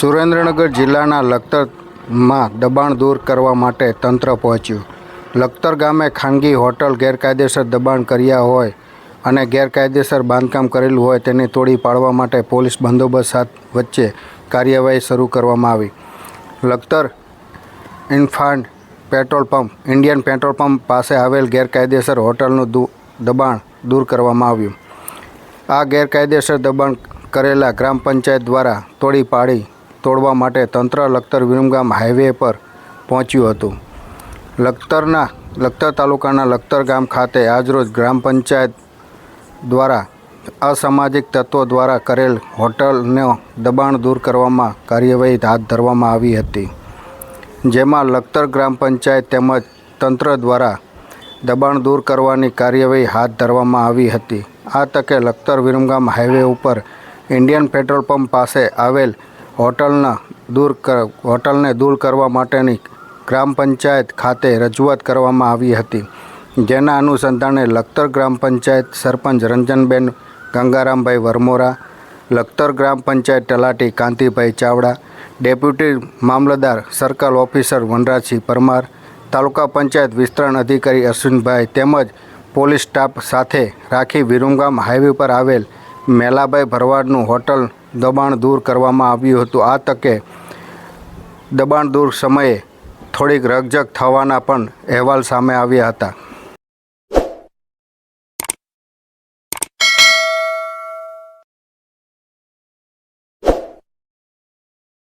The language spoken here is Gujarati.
સુરેન્દ્રનગર જિલ્લાના લખતરમાં દબાણ દૂર કરવા માટે તંત્ર પહોંચ્યું. લખતર ગામે ખાનગી હોટલ ગેરકાયદેસર દબાણ કર્યા હોય અને ગેરકાયદેસર બાંધકામ કરેલું હોય તેને તોડી પાડવા માટે પોલીસ બંદોબસ્ત વચ્ચે કાર્યવાહી શરૂ કરવામાં આવી. Lakhtar Infant petrol pump, Indian petrol pump પાસે આવેલ ગેરકાયદેસર હોટલનું દબાણ દૂર કરવામાં આવ્યું. આ ગેરકાયદેસર દબાણ કરેલા ગ્રામ પંચાયત દ્વારા તોડી પાડી તોડવા માટે તંત્ર લખતર વિરમગામ હાઈવે પર પહોંચ્યું હતું. લખતરના, લખતર તાલુકાના લખતર ગામ ખાતે આજરોજ ગ્રામ પંચાયત દ્વારા અસામાજિક તત્વો દ્વારા કરેલ હોટલનો દબાણ દૂર કરવામાં કાર્યવાહી હાથ ધરવામાં આવી હતી. જેમાં લખતર ગ્રામ પંચાયત તેમજ તંત્ર દ્વારા દબાણ દૂર કરવાની કાર્યવાહી હાથ ધરવામાં આવી હતી. આ તકે લખતર વિરમગામ હાઈવે ઉપર ઇન્ડિયન પેટ્રોલ પંપ પાસે આવેલ હોટલના દૂર હોટલને દૂર કરવા માટેની ગ્રામ પંચાયત ખાતે રજૂઆત કરવામાં આવી હતી. જેના અનુસંધાને લખતર ગ્રામ પંચાયત સરપંચ રંજનબેન ગંગારામભાઈ વરમોરા, લખતર ગ્રામ પંચાયત તલાટી કાંતિભાઈ ચાવડા, ડેપ્યુટી મામલતદાર સર્કલ ઓફિસર વનરાજસિંહ પરમાર, તાલુકા પંચાયત વિસ્તરણ અધિકારી અશ્વિનભાઈ તેમજ પોલીસ સ્ટાફ સાથે રાખી વિરુમગામ હાઈવે પર આવેલ મેલાભાઈ ભરવાડનું હોટલ દબાણ દૂર કરવામાં આવ્યું હતું. આ તકે દબાણ દૂર સમયે થોડીક રકઝક થવાના પણ અહેવાલ સામે આવ્યા હતા.